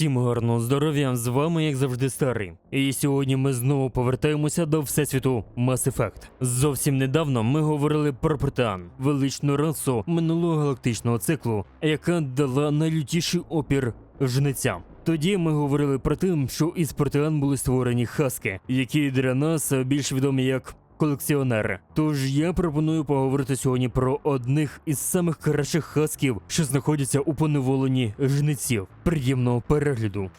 Усім гарного здоров'я, з вами як завжди старий. І сьогодні ми знову повертаємося до всесвіту Mass Effect. Зовсім недавно ми говорили про Протеан, величну расу минулого галактичного циклу, яка дала найлютіший опір жницям. Тоді ми говорили про те, що із Протеан були створені хаски, які для нас більш відомі як колекціонери. Тож я пропоную поговорити сьогодні про одних із самих кращих хасків, що знаходяться у поневоленні жниців. Приємного перегляду.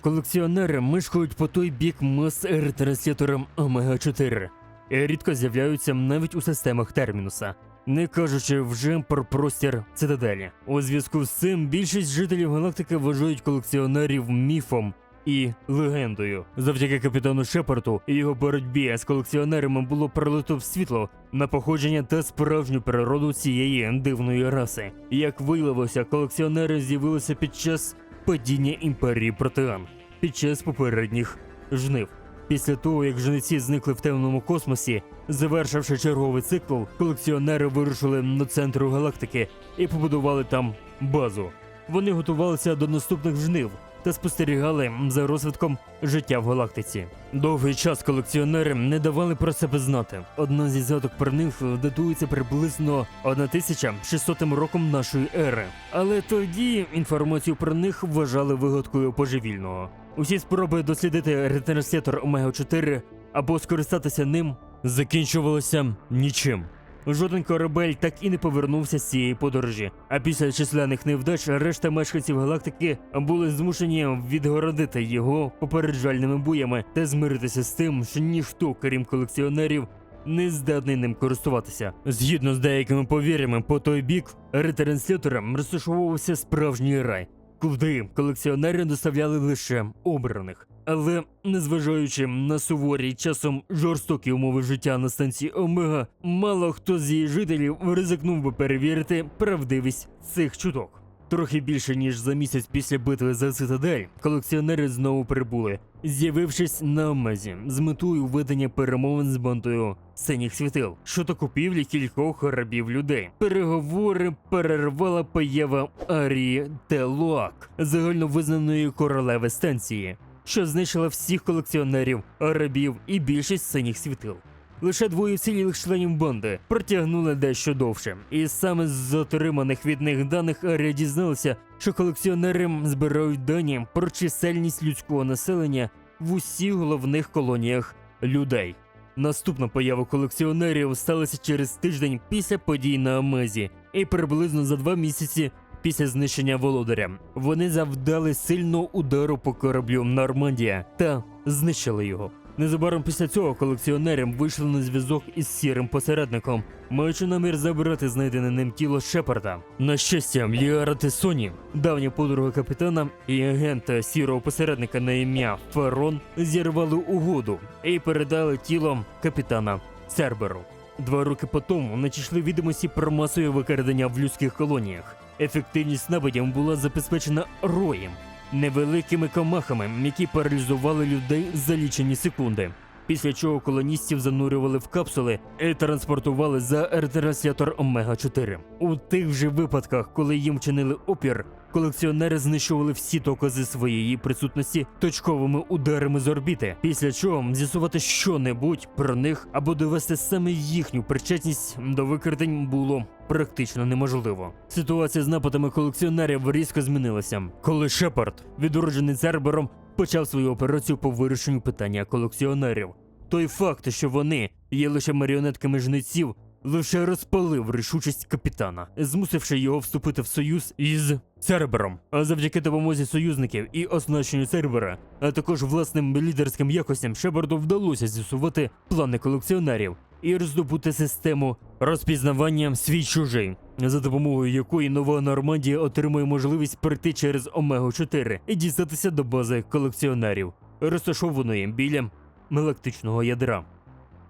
Колекціонери мешкають по той бік мас ретранслятором Омега 4 і рідко з'являються навіть у системах термінуса. Не кажучи вже про простір цитаделі. У зв'язку з цим більшість жителів галактики вважають колекціонерів міфом і легендою. Завдяки капітану Шепарту і його боротьбі з колекціонерами було пролито світло на походження та справжню природу цієї дивної раси. Як виявилося, колекціонери з'явилися під час падіння імперії Протеан, під час попередніх жнив. Після того, як жниці зникли в темному космосі, завершивши черговий цикл, колекціонери вирушили до центру галактики і побудували там базу. Вони готувалися до наступних жнив та спостерігали за розвитком життя в галактиці. Довгий час колекціонери не давали про себе знати. Одна зі згадок про них датується приблизно 1600 роком нашої ери. Але тоді інформацію про них вважали вигадкою божевільного. Усі спроби дослідити ретранслятор Омега 4 або скористатися ним закінчувалися нічим. Жоден корабель так і не повернувся з цієї подорожі. А після численних невдач решта мешканців галактики були змушені відгородити його попереджальними буями та змиритися з тим, що ніхто, крім колекціонерів, не здатний ним користуватися. Згідно з деякими повір'ями, по той бік ретранслятора розташовувався справжній рай, куди колекціонери доставляли лише обраних. Але незважаючи на суворі часом жорстокі умови життя на станції Омега, мало хто з її жителів ризикнув би перевірити правдивість цих чуток. Трохи більше ніж за місяць після битви за цитадель, колекціонери знову прибули, з'явившись на Омезі з метою ведення перемовин з бандою синіх світил щодо купівлі кількох рабів людей. Переговори перервала поява Арії Телуак, загальновизнаної королеви станції, що знищила всіх колекціонерів, рабів і більшість синіх світил. Лише двоє вцілілих членів банди протягнули дещо довше, і саме з отриманих від них даних Арія дізналася, що колекціонери збирають дані про чисельність людського населення в усіх головних колоніях людей. Наступна поява колекціонерів сталася через тиждень після подій на Амезі, і приблизно за два місяці після знищення володаря. Вони завдали сильного удару по кораблю Нормандія та знищили його. Незабаром після цього колекціонери вийшли на зв'язок із сірим посередником, маючи намір забрати знайдене ним тіло Шепарда. На щастя, Ліара Тесоні, давня подруга капітана і агента сірого посередника на ім'я Фарон, зірвали угоду і передали тіло капітана Церберу. Два роки по тому надійшли відомості про масове викрадення в людських колоніях. Ефективність нападів була забезпечена роєм, невеликими комахами, які паралізували людей за лічені секунди. Після чого колоністів занурювали в капсули і транспортували за ретранслятор Омега 4. У тих же випадках, коли їм чинили опір, колекціонери знищували всі докази своєї присутності точковими ударами з орбіти, після чого з'ясувати що-небудь про них або довести саме їхню причетність до викрадень було практично неможливо. Ситуація з нападами колекціонерів різко змінилася, коли Шепард, відроджений Цербером, почав свою операцію по вирішенню питання колекціонерів. Той факт, що вони є лише маріонетками жниців, лише розпалив рішучість капітана, змусивши його вступити в союз із Цербером. А завдяки допомозі союзників і оснащенню Цербера, а також власним лідерським якостям, Шепарду вдалося з'ясувати плани колекціонерів і роздобути систему розпізнавання свій чужий, за допомогою якої нова Нормандія отримує можливість прийти через Омегу 4 і дістатися до бази колекціонерів, розташованої біля галактичного ядра.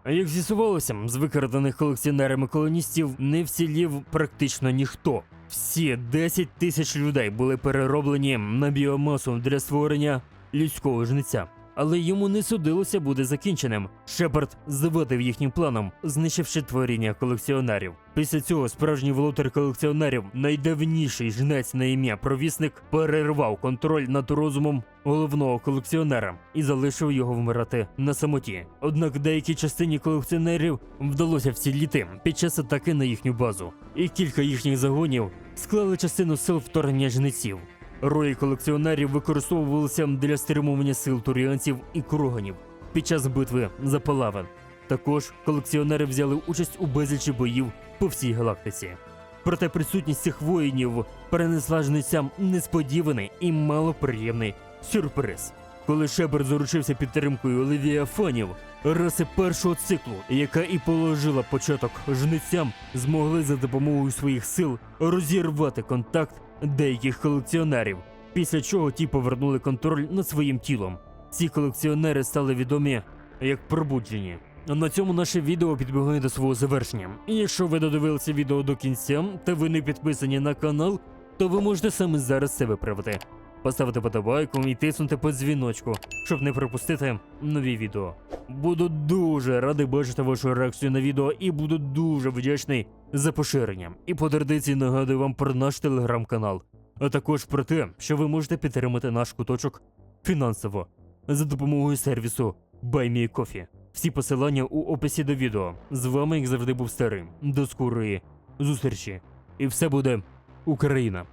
Як з'ясувалося, з викрадених колекціонерами колоністів не вцілів практично ніхто. Всі 10 тисяч людей були перероблені на біомасу для створення людського жниця. Але йому не судилося бути закінченим. Шепард завадив їхнім планам, знищивши творіння колекціонерів. Після цього справжній володар колекціонерів, найдавніший жнець на ім'я провісник, перервав контроль над розумом головного колекціонера і залишив його вмирати на самоті. Однак деякій частині колекціонерів вдалося вціліти під час атаки на їхню базу, і кілька їхніх загонів склали частину сил вторгнення жнеців. Рої колекціонерів використовувалися для стримування сил туріанців і кроганів під час битви за Палавен. Також колекціонери взяли участь у безлічі боїв по всій галактиці. Проте присутність цих воїнів перенесла жницям несподіваний і малоприємний сюрприз. Коли Шепард заручився підтримкою Левіафанів, раси першого циклу, яка і положила початок жницям, змогли за допомогою своїх сил розірвати контакт деяких колекціонерів, після чого ті повернули контроль над своїм тілом. Ці колекціонери стали відомі як пробуджені. На цьому наше відео підбігає до свого завершення. І якщо ви додивилися відео до кінця та ви не підписані на канал, то ви можете саме зараз це виправити. Поставити подобайку і тиснути по дзвіночку, щоб не пропустити нові відео. Буду дуже радий бачити вашу реакцію на відео і буду дуже вдячний за поширення. І по традиції нагадую вам про наш телеграм-канал, а також про те, що ви можете підтримати наш куточок фінансово за допомогою сервісу BuyMeCoffee. Всі посилання у описі до відео. З вами, як завжди, був старий. До скорої зустрічі. І все буде Україна.